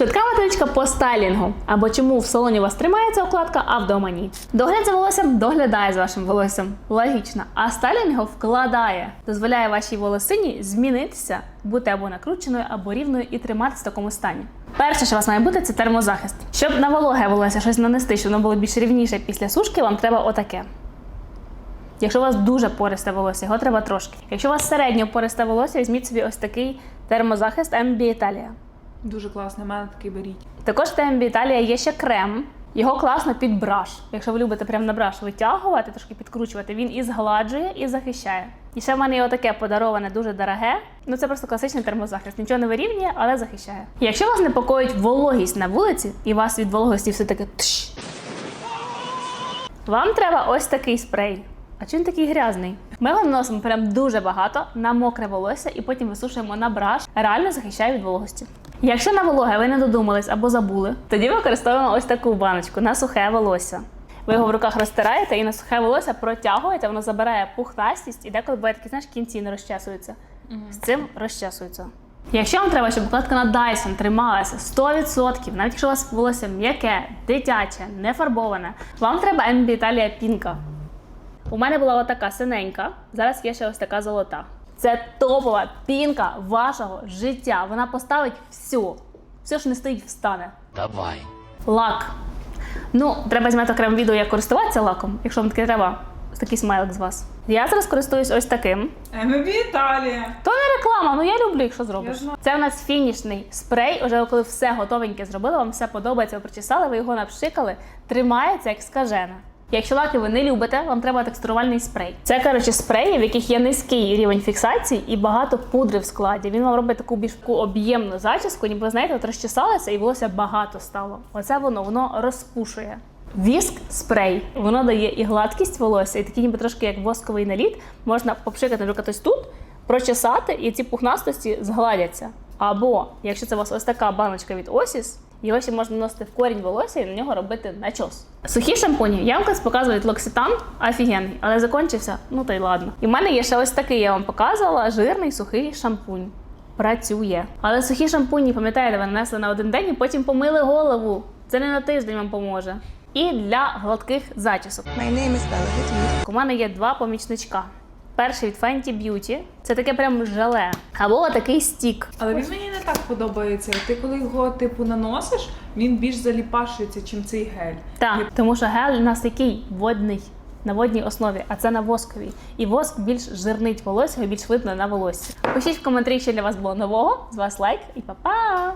Швидка методичка по стайлінгу. Або чому в салоні у вас тримається укладка, а вдома ні. Догляд за волоссям доглядає за вашим волоссям. Логічно. А стайлінг вкладає, дозволяє вашій волосині змінитися, бути або накрученою, або рівною і триматися в такому стані. Перше, що у вас має бути, це термозахист. Щоб на вологе волосся щось нанести, щоб воно було більш рівніше після сушки, вам треба отаке. Якщо у вас дуже пористе волосся, його треба трошки. Якщо у вас середньо пористе волосся, візьміть собі ось такий термозахист MB Italia. Дуже класно, в мене такий беріть. Також в TMB Italia є ще крем. Його класно під браш. Якщо ви любите прямо на браш витягувати, трошки підкручувати, він і згладжує, і захищає. І ще в мене є отаке подароване, дуже дороге. Ну це просто класичний термозахист. Нічого не вирівнює, але захищає. Якщо вас непокоїть вологість на вулиці, і вас від вологості все таке тш, вам треба ось такий спрей. А чим такий грязний? Ми його наносимо прям дуже багато на мокре волосся і потім висушуємо на браш. Реально захищає від вологості. Якщо на вологе ви не додумались або забули, тоді використовуємо ось таку баночку на сухе волосся. Ви його в руках розтираєте і на сухе волосся протягуєте, воно забирає пухнастість і деколи буває такі, знаєш, кінці не розчесуються. З цим розчесуються. Якщо вам треба, щоб укладка на Dyson трималася 100%, навіть якщо у вас волосся м'яке, дитяче, не фарбоване, вам треба MB Italia пінка. У мене була отака синенька, зараз є ще ось така золота. Це топова пінка вашого життя. Вона поставить все. Все, що не стоїть, встане. Давай. Лак. Ну, треба зняти окреме відео, як користуватися лаком, якщо вам таке треба. Такий смайлик з вас. Я зараз користуюсь ось таким. МБ Італія. То не реклама, ну я люблю, якщо зробиш. Це у нас фінішний спрей. Уже коли все готовеньке зробили, вам все подобається, ви причесали, ви його напшикали, тримається як скажене. Якщо лаки ви не любите, вам треба текстурувальний спрей. Це коротше спреї, в яких є низький рівень фіксації і багато пудри в складі. Він вам робить таку більш об'ємну зачіску, ніби знаєте, от розчесалися і волосся багато стало. Оце воно воно розпушує. Віск спрей. Воно дає і гладкість волосся, і такий ніби трошки як восковий наліт. Можна попшикати, наприклад, ось тут, прочесати, і ці пухнастості згладяться. Або, якщо це у вас ось така баночка від Осіс, його ще можна носити в корінь волосся і на нього робити начос. Сухі шампуні. Я вам колись показувала Локситан, офігенний, але закінчився, ну та й ладно. І в мене є ще ось такий, я вам показувала, жирний сухий шампунь. Працює. Але сухі шампуні, пам'ятаєте, ви нанесли на один день і потім помили голову. Це не на тиждень вам поможе. І для гладких зачісок. My name is Bella Hadid. У мене є два помічничка. Перший від Fenty Beauty. Це таке прям желе. Або такий стік. Але він мені не так подобається. Ти коли його типу наносиш, він більш заліпашується, чим цей гель. Так, тому що гель у нас який водний. На водній основі, а це на восковій. І воск більш жирнить волосся, його більш видно на волоссі. Пишіть в коментарі, що для вас було нового. З вас лайк і па-па!